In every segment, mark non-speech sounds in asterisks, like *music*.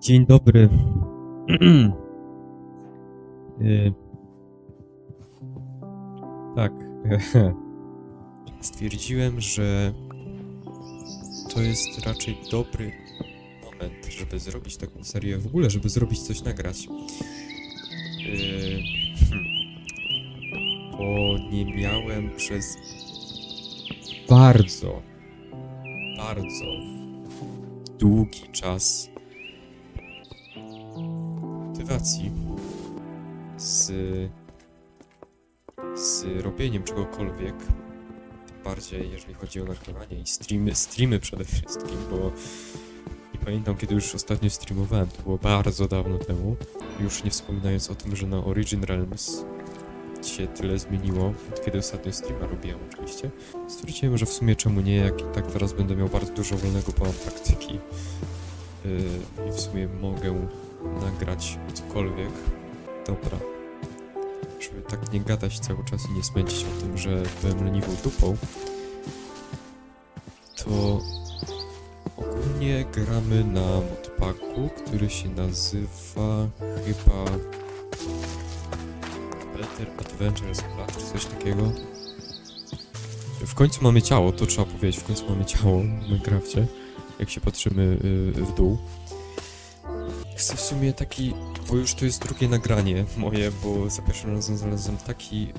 Dzień dobry. *clears throat* Y, tak. *laughs* Stwierdziłem, że to jest raczej dobry moment, żeby zrobić taką serię, w ogóle, żeby zrobić coś nagrać. Y, hmm. Bo nie miałem przez bardzo, bardzo długi czas motywacji z, z robieniem czegokolwiek. Tym bardziej, jeżeli chodzi o nagrywanie i streamy, streamy przede wszystkim, bo nie pamiętam, kiedy już ostatnio streamowałem, to było bardzo dawno temu. Już nie wspominając o tym, że na Origin Realms się tyle zmieniło, kiedy ostatnio streama robiłem oczywiście. Stwierdziłem, że w sumie czemu nie, jak i tak teraz będę miał bardzo dużo wolnego, mam praktyki yy, i w sumie mogę nagrać cokolwiek. Dobra. Żeby tak nie gadać cały czas i nie smęcić o tym, że byłem leniwą dupą, to ogólnie gramy na modpacku, który się nazywa chyba Better Adventure Splash, czy coś takiego. W końcu mamy ciało, to trzeba powiedzieć, w końcu mamy ciało w Minecrafcie, jak się patrzymy yy, w dół. Chcę w sumie taki, bo już to jest drugie nagranie moje, bo za pierwszym razem znalazłem taki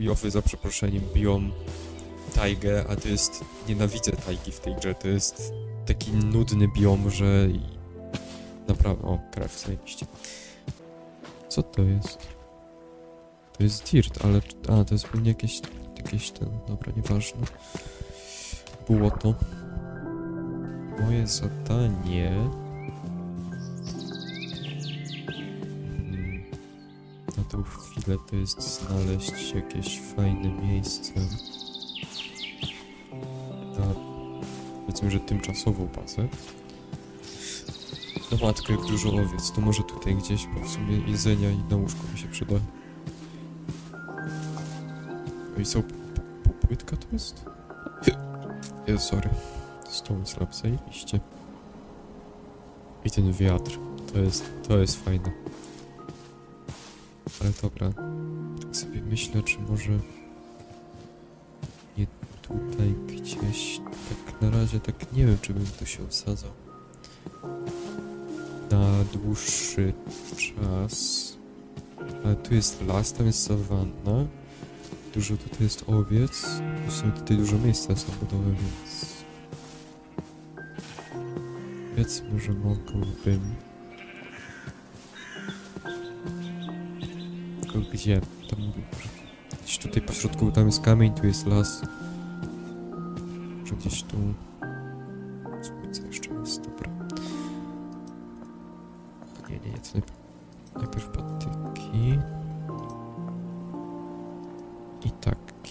biowy, za przeproszeniem, biom tajgę, a to jest, nienawidzę tajgi w tej grze, to jest taki nudny biom, że naprawdę, o, krew, zajebiście. Co to jest? To jest dirt, ale, a, to jest pewnie jakieś, jakieś ten, dobra, nieważne. Błoto. Moje zadanie... Mm, Na tą chwilę to jest znaleźć jakieś fajne miejsce na powiedzmy, że tymczasową bazę. No matko, jak dużo owiec, to może tutaj gdzieś, bo w sumie jedzenia i na łóżko mi się przyda. P- płytka to jest? Ja, sorry. Stone slab, zajebiście. I ten wiatr, to jest, to jest fajne. Ale dobra, tak sobie myślę, czy może nie tutaj gdzieś, tak na razie tak nie wiem, czy bym tu się osadzał. Na dłuższy czas. Ale tu jest las, tam jest sawanna. Dużo tutaj jest owiec. W sumie tutaj dużo miejsca samochodowe, więc... Więc może mogłbym... Tylko gdzie? Tam... Gdzieś tutaj po środku, tam jest kamień, tu jest las. Może gdzieś tu... Słońce jeszcze jest, dobra. Nie, nie, nie, to najpierw patyki.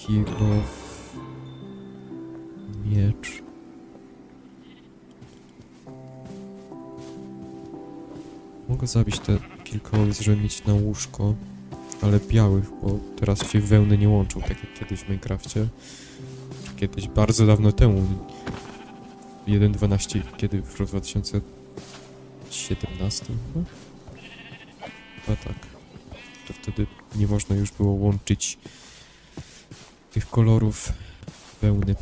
Kilof... Miecz. Mogę zabić te kilka owiec, żeby mieć na łóżko, ale białych, bo teraz się wełny nie łączą, tak jak kiedyś w Minecrafcie. Kiedyś, bardzo dawno temu. 1.12, kiedy w 2017 chyba? Chyba tak. To wtedy nie można już było łączyć tych kolorów wełny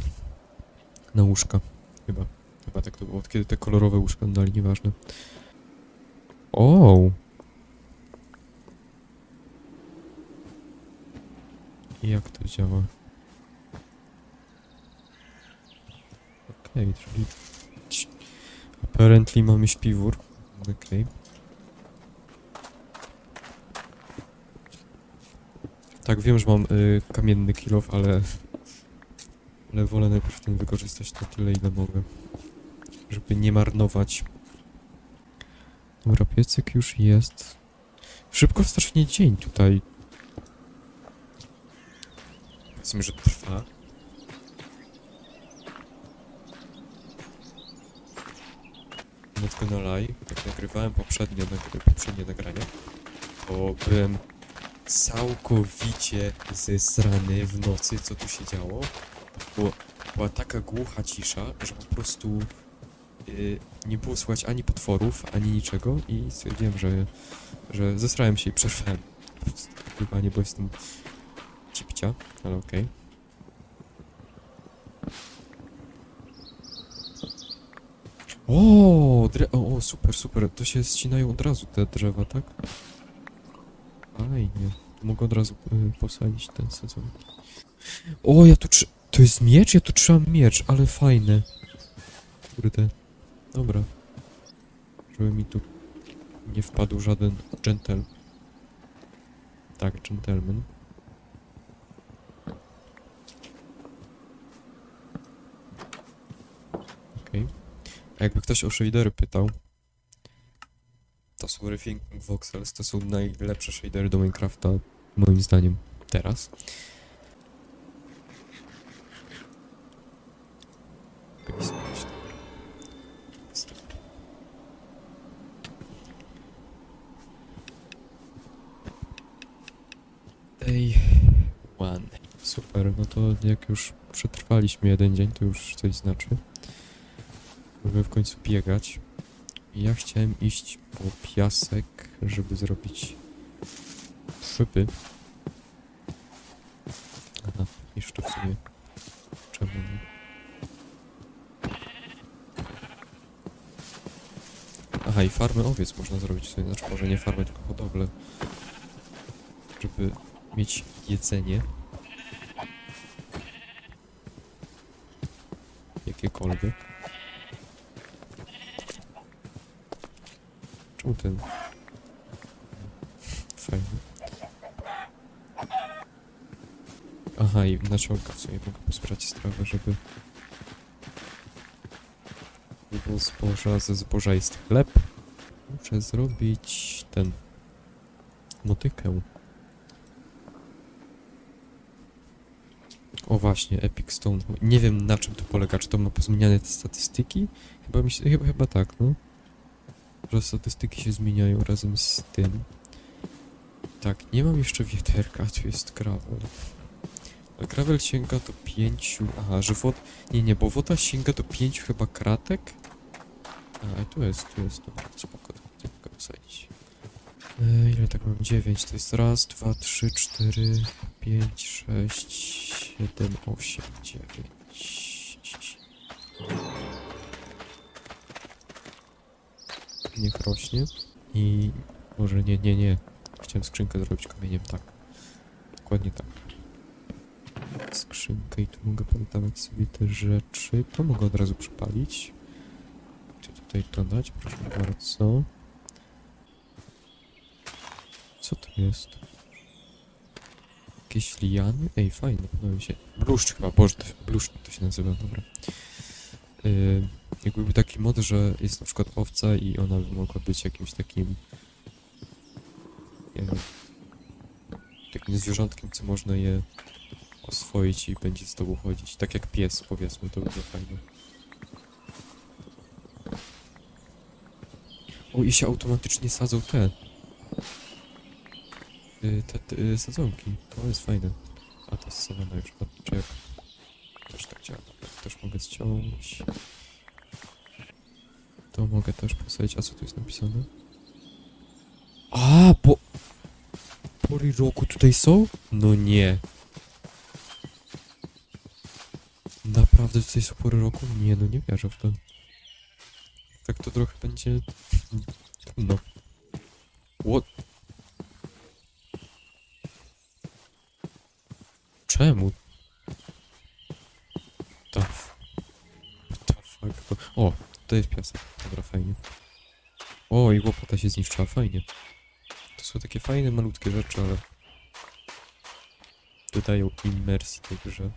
na łóżka. Chyba. Chyba tak to było. Od kiedy te kolorowe łóżka dali, nieważne. O! Jak to działa? Okej, czyli... Ci- Apparently mamy śpiwór. Okej. Tak, wiem, że mam y, kamienny kilof, ale... Ale wolę najpierw ten wykorzystać na tyle, ile mogę. Żeby nie marnować. Dobra, piecyk już jest. Szybko strasznie dzień tutaj. Powiedzmy, że trwa. Not gonna lie, jak nagrywałem poprzednie, poprzednie nagrania, to byłem całkowicie zesrany w nocy, co tu się działo. Była taka głucha cisza, że po prostu y, nie było słychać ani potworów, ani niczego i stwierdziłem, że, że zesrałem się i przerwałem. Prostu nagrywanie, bo jestem cipcia, ale okej. O, dre o, super, super. To się ścinają od razu te drzewa, tak? Fajnie. Mogę od razu y, posadzić ten sezon. O, ja tu trzy... To jest miecz? Ja tu trzymam miecz, ale fajne. Kurde. Dobra. Żeby mi tu nie wpadł żaden gentle. Tak, gentleman. Okej. A jakby ktoś o shadery pytał, to są Rethinking Voxels, to są najlepsze shadery do Minecrafta, moim zdaniem, teraz. Day one. Super, no to jak już przetrwaliśmy jeden dzień, to już coś znaczy. Możemy w końcu biegać. Ja chciałem iść po piasek, żeby zrobić szyby. Aha, jeszcze w sumie. Czemu nie? Aha, i farmę owiec można zrobić sobie, znaczy może nie farmę, tylko hodowlę. Żeby mieć jedzenie. Jakiekolwiek. Ten? Fajny. Aha, i nasionka w sumie mogę posprać strawę, żeby... było zboża, ze zboża jest chleb. Muszę zrobić ten... motykę. O właśnie, Epic Stone. Nie wiem na czym to polega, czy to ma pozmieniane te statystyki? Chyba mi się, chyba, chyba tak, no. Że statystyki się zmieniają razem z tym. Tak, nie mam jeszcze wieterka, tu jest gravel. A gravel sięga do pięciu... Aha, że wod... Nie, nie, bo woda sięga do pięciu chyba kratek. A, tu jest, tu jest, dobra, spoko, to mogę posadzić. E, ile tak mam? Dziewięć, to jest raz, dwa, trzy, cztery, pięć, sześć, siedem, osiem, dziewięć. Niech rośnie. I może nie, nie, nie. Chciałem skrzynkę zrobić kamieniem, tak. Dokładnie tak. Skrzynkę i tu mogę poddawać sobie te rzeczy. To mogę od razu przypalić. Czy tutaj to dać? Proszę bardzo. Co to jest? Jakieś liany? Ej, fajne, podoba mi się. Bluszcz chyba, boże, to, bluszcz to się nazywa, dobra. Yy, jakby był taki mod, że jest na przykład owca i ona by mogła być jakimś takim... Nie wiem, takim zwierzątkiem, co można je oswoić i będzie z tobą chodzić. Tak jak pies, powiedzmy, to będzie fajne. O, i się automatycznie sadzą te... y, Te, te y, sadzonki. To jest fajne. A to jest sawana już, czy jak? Też tak działa. Też mogę ściąć. To mogę też posadzić. A co tu jest napisane? A, bo... Pory roku tutaj są? No nie. Naprawdę tutaj są pory roku? Nie, no nie wierzę w to. Tak to trochę będzie... No. What? Czemu? The, f- the fuck? O, to jest piasek. Fajnie. O, i łopata się zniszczyła, fajnie. To są takie fajne, malutkie rzeczy, ale... Dodają imersji tej grze.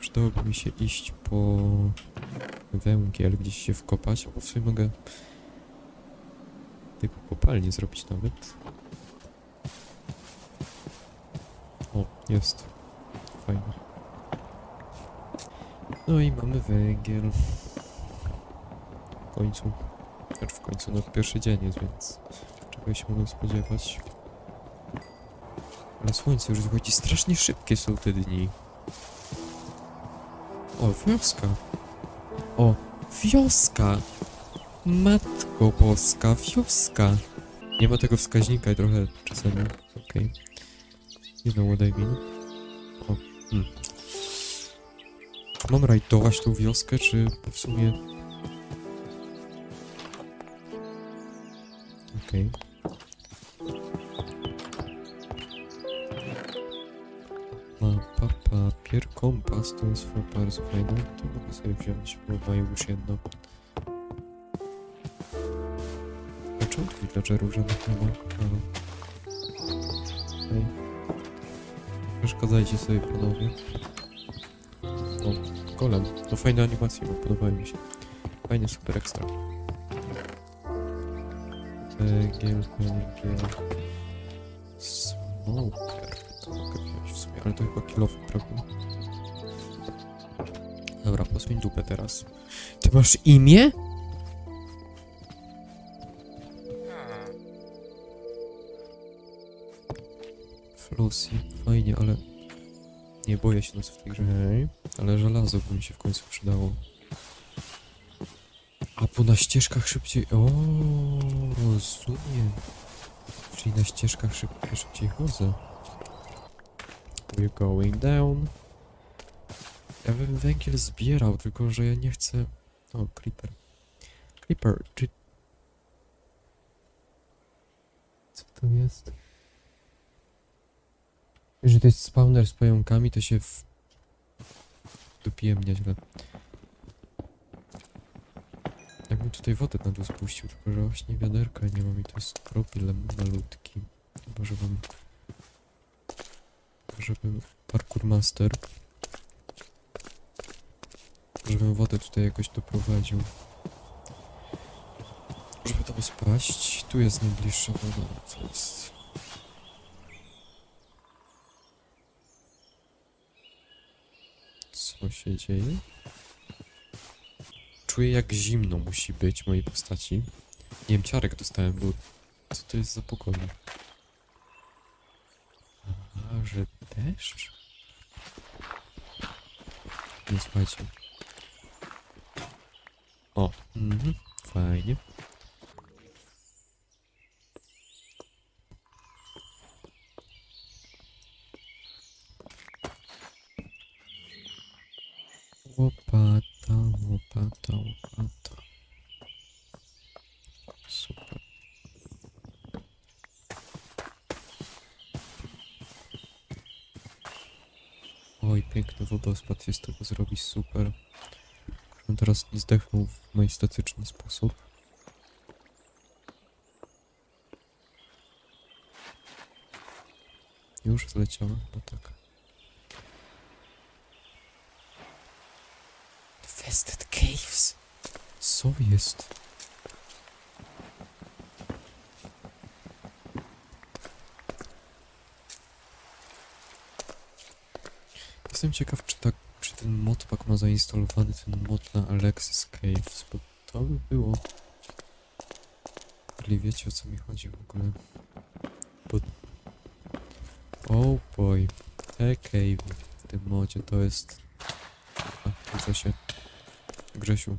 Przydałoby mi się iść po węgiel, gdzieś się wkopać, albo w sumie mogę typu kopalnię zrobić nawet. O, jest. Fajnie. No i mamy węgiel. W końcu. W końcu, no pierwszy dzień jest, więc czego się mogę spodziewać. Ale słońce już wychodzi, strasznie szybkie są te dni. O, wioska. O, wioska. Matko boska, wioska. Nie ma tego wskaźnika i trochę czasami. Okej. Nie know what I mean. O, hmm. Mam rajdować tą wioskę, czy w sumie... Okej. Mapa, papier, kompas, to jest bardzo fajne. To mogę sobie wziąć, bo mają już jedno. Tu villagerów żadnych nie ma? Halo. Hej. Przeszkadzajcie sobie panowie. O, golem. No fajne animacje, bo podobają mi się. Fajnie, super ekstra. Węgiel, węgiel. Smoker. To mogę wziąć w sumie, ale to chyba kilowy brakuje. Dobra, posłuchaj dupę teraz. Ty masz imię? Flossy, fajnie, ale nie boję się nas w tej grze, ale żelazo by mi się w końcu przydało. A bo na ścieżkach szybciej. O, rozumiem. Czyli na ścieżkach szyb... szybciej chodzę. We're going down. Ja bym węgiel zbierał, tylko że ja nie chcę. O, creeper. Creeper, czy. Co to jest? Jeżeli to jest spawner z pająkami, to się w... Dupiłem nieźle. Tutaj wodę na dół spuścił, tylko że właśnie wiaderka nie mam i to jest problem malutki. Chyba żebym... Żebym... Parkour Master. Żebym wodę tutaj jakoś doprowadził. Żeby tam spaść. Tu jest najbliższa woda. Co jest? Co się dzieje? Czuję jak zimno musi być mojej postaci. Nie wiem, ciarek dostałem, bo... Co to jest za pogoda? A, że deszcz? Nie słuchajcie. O, mhm, fajnie. Łopata, łopata, łopata. Super. Oj, piękny wodospad się z tego zrobi, super. Żebym teraz nie zdechnął w majestatyczny sposób. Już zleciałem, no tak. Infested Caves. Co jest? Jestem ciekaw, czy, tak, czy ten modpack ma zainstalowany ten mod na Alexis Caves, bo to by było... Jeżeli wiecie o co mi chodzi w ogóle. Bo... Oh boy. Te cave w tym modzie to jest... A, rzuca się. Grzesiu.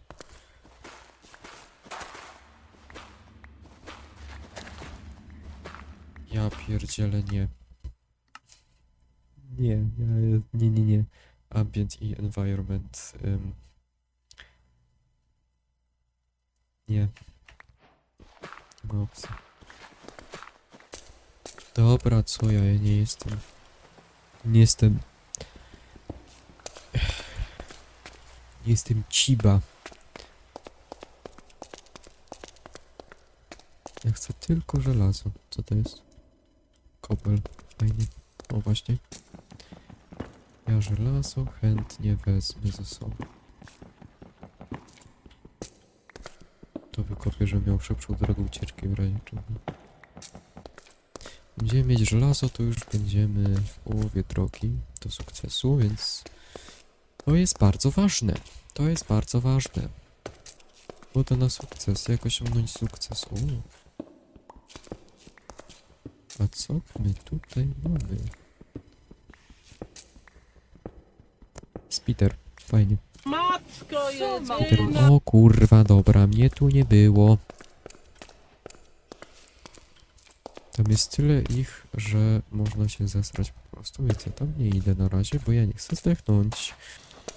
Ja pierdzielę nie. Nie, nie, nie, nie. Ambient i environment. ym. Nie. Nie ma. Dobra, co ja, ja nie jestem. Nie jestem. Nie jestem ciba. Ja chcę tylko żelazo. Co to jest? Kobel. Fajnie. O właśnie. Ja żelazo chętnie wezmę ze sobą. To wykopię, żebym miał szybszą drogę ucieczki w razie czego. Będziemy mieć żelazo, to już będziemy w połowie drogi do sukcesu, więc to jest bardzo ważne. To jest bardzo ważne. Woda na sukces, jak osiągnąć sukces? U. A co my tutaj mamy? Spiter, fajnie. Matko jedyna! o kurwa, dobra, mnie tu nie było. Tam jest tyle ich, że można się zesrać po prostu, więc ja tam nie idę na razie, bo ja nie chcę zdechnąć.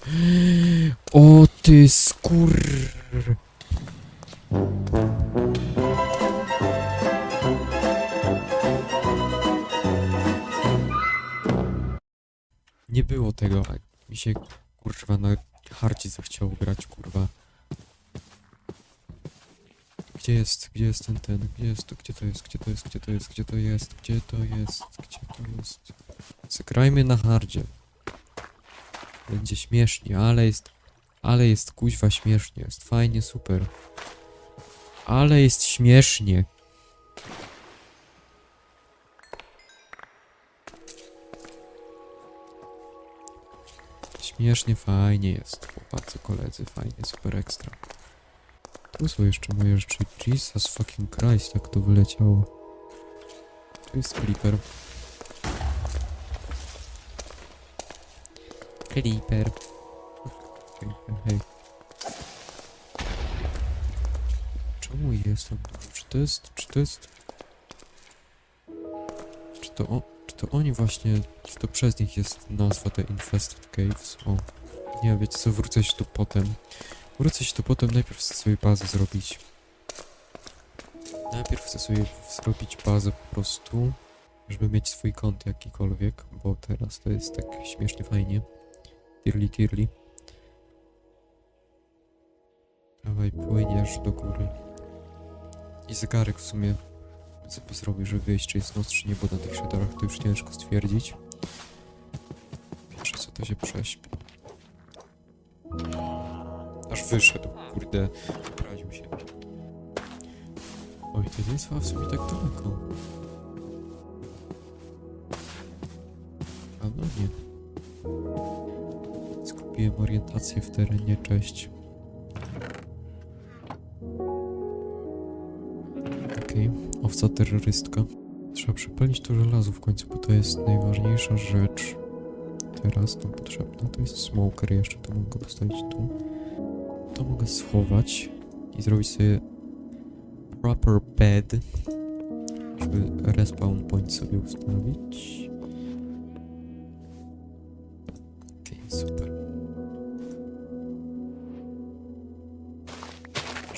*gasps* O ty skur... Nie było tego, a mi się kurwa na harci zachciało grać, kurwa. Gdzie jest, gdzie jest ten, ten, gdzie jest to, gdzie to jest, gdzie to jest, gdzie to jest, gdzie to jest, gdzie to jest, gdzie to jest. Zagrajmy na hardzie. Będzie śmiesznie, ale jest, ale jest kuźwa śmiesznie, jest fajnie, super. Ale jest śmiesznie. Śmiesznie, fajnie jest, chłopacy, koledzy, fajnie, super ekstra. Tu są jeszcze moje rzeczy. Jesus fucking Christ, jak to wyleciało. Tu jest Creeper. Creeper. Hej, hej. Czemu jestem tu? Czy to jest, czy to jest... Czy to o... To oni właśnie... To przez nich jest nazwa te Infested Caves? O. Nie, wiecie co, wrócę się tu potem. Wrócę się tu potem, najpierw chcę sobie bazę zrobić. Najpierw chcę sobie zrobić bazę po prostu, żeby mieć swój kąt jakikolwiek, bo teraz to jest tak śmiesznie fajnie. Tirli, tirli. Dawaj, płyniesz do góry. I zegarek w sumie sobie zrobię, żeby wiedzieć, czy jest noc, czy nie, bo na tych shaderach to już ciężko stwierdzić. Pierwsze co to się prześpi. Aż wyszedł, kurde, poprawił się. Oj, to nie jest w sumie tak daleko. A no nie. Skupiłem orientację w terenie, cześć. Owca terrorystka. Trzeba przepalić to żelazo w końcu, bo to jest najważniejsza rzecz. Teraz nam potrzebna. To jest smoker jeszcze, to mogę postawić tu. To mogę schować i zrobić sobie proper bed, żeby respawn point sobie ustawić. Super.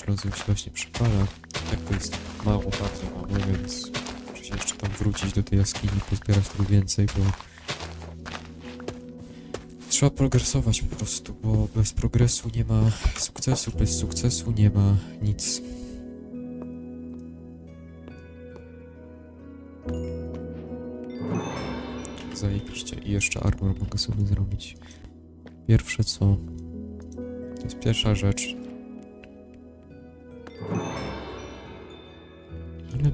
Żelazo się właśnie przypala. Tak to jest mało, bardzo mało, więc muszę się jeszcze tam wrócić do tej jaskini, pozbierać tu więcej, bo Trzeba progresować po prostu, bo bez progresu nie ma sukcesu, bez sukcesu nie ma nic. Zajebiście. I jeszcze armor mogę sobie zrobić. Pierwsze co? To jest pierwsza rzecz.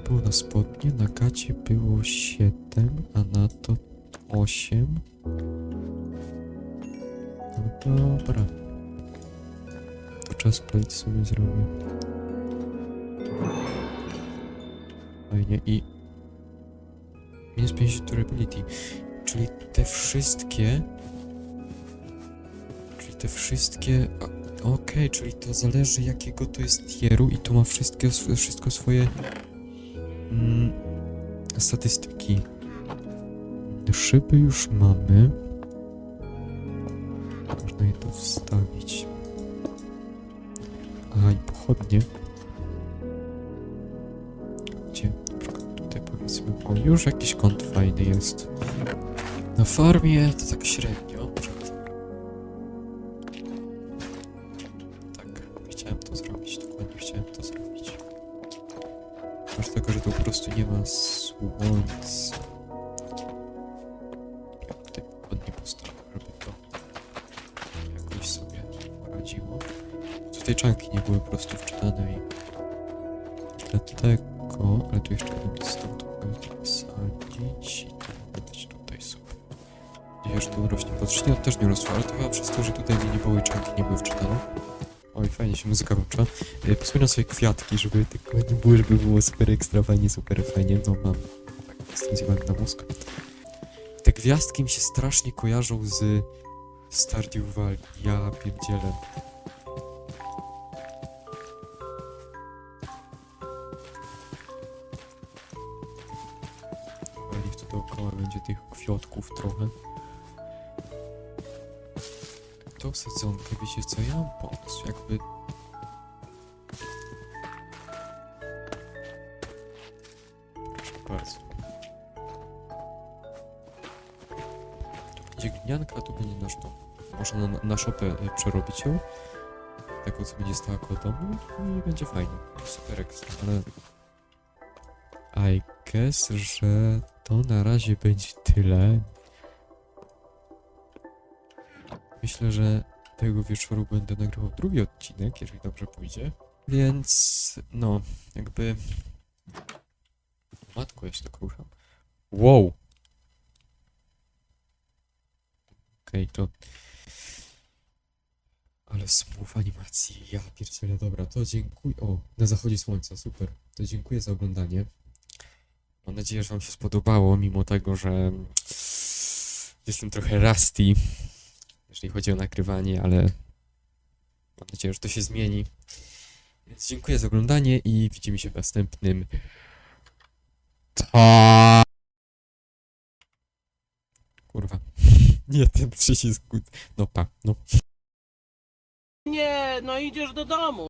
Było na spodnie? Na gacie było 7, a na to 8. No dobra. To czas plate sobie zrobię. Fajnie i... Minus 50 durability. Czyli te wszystkie... Czyli te wszystkie... Okej, czyli to zależy jakiego to jest tieru i to ma wszystkie, sw- wszystko swoje... Statystyki. Szyby już mamy. Można je tu wstawić. A i pochodnie. Gdzie? Na przykład tutaj powiedzmy. O, już jakiś kąt fajny jest. Na farmie to tak średnio. Słońca. Ja tutaj pochodnie postawię, żeby to jakoś sobie poradziło. Tutaj czanki nie były po prostu wczytane i dlatego, ale tu jeszcze jeden stąd mogę wsadzić i to mogę dać tutaj sobie. Gdzieś tu rośnie podrzecznie, też nie rosło, ale to chyba przez to, że tutaj mi nie było i czanki nie były wczytane. Oj, fajnie się muzyka włącza. E, Posłucham sobie kwiatki, żeby tylko nie było, żeby było super ekstra fajnie, super fajnie. No mam, tak, jestem zjebany na mózg. Te gwiazdki mi się strasznie kojarzą z Stardew Valley, ja pierdzielę. Tu dookoła będzie tych kwiatków trochę. Tą sadzonkę, wiecie co, ja mam pomysł, jakby... Proszę bardzo. Tu będzie glinianka, a tu będzie nasz dom. Można na, na szopę y, przerobić ją. Taką, co będzie stała koło domu i będzie fajnie. Super ekstra, ale... I guess, że to na razie będzie tyle. Myślę, że tego wieczoru będę nagrywał drugi odcinek, jeżeli dobrze pójdzie. Więc, no, jakby... Matko, ja się tak ruszam. Wow! Okej, to... Ale smooth animacji, ja pierdzielę, dobra, to dziękuję... O, na zachodzie słońca, super. To dziękuję za oglądanie. Mam nadzieję, że wam się spodobało, mimo tego, że... Jestem trochę rusty, jeżeli chodzi o nagrywanie, ale... Mam nadzieję, że to się zmieni. Więc dziękuję za oglądanie i widzimy się w następnym... Ta. Kurwa. *laughs* Nie, ten przycisk. No pa, no. Nie, no idziesz do domu.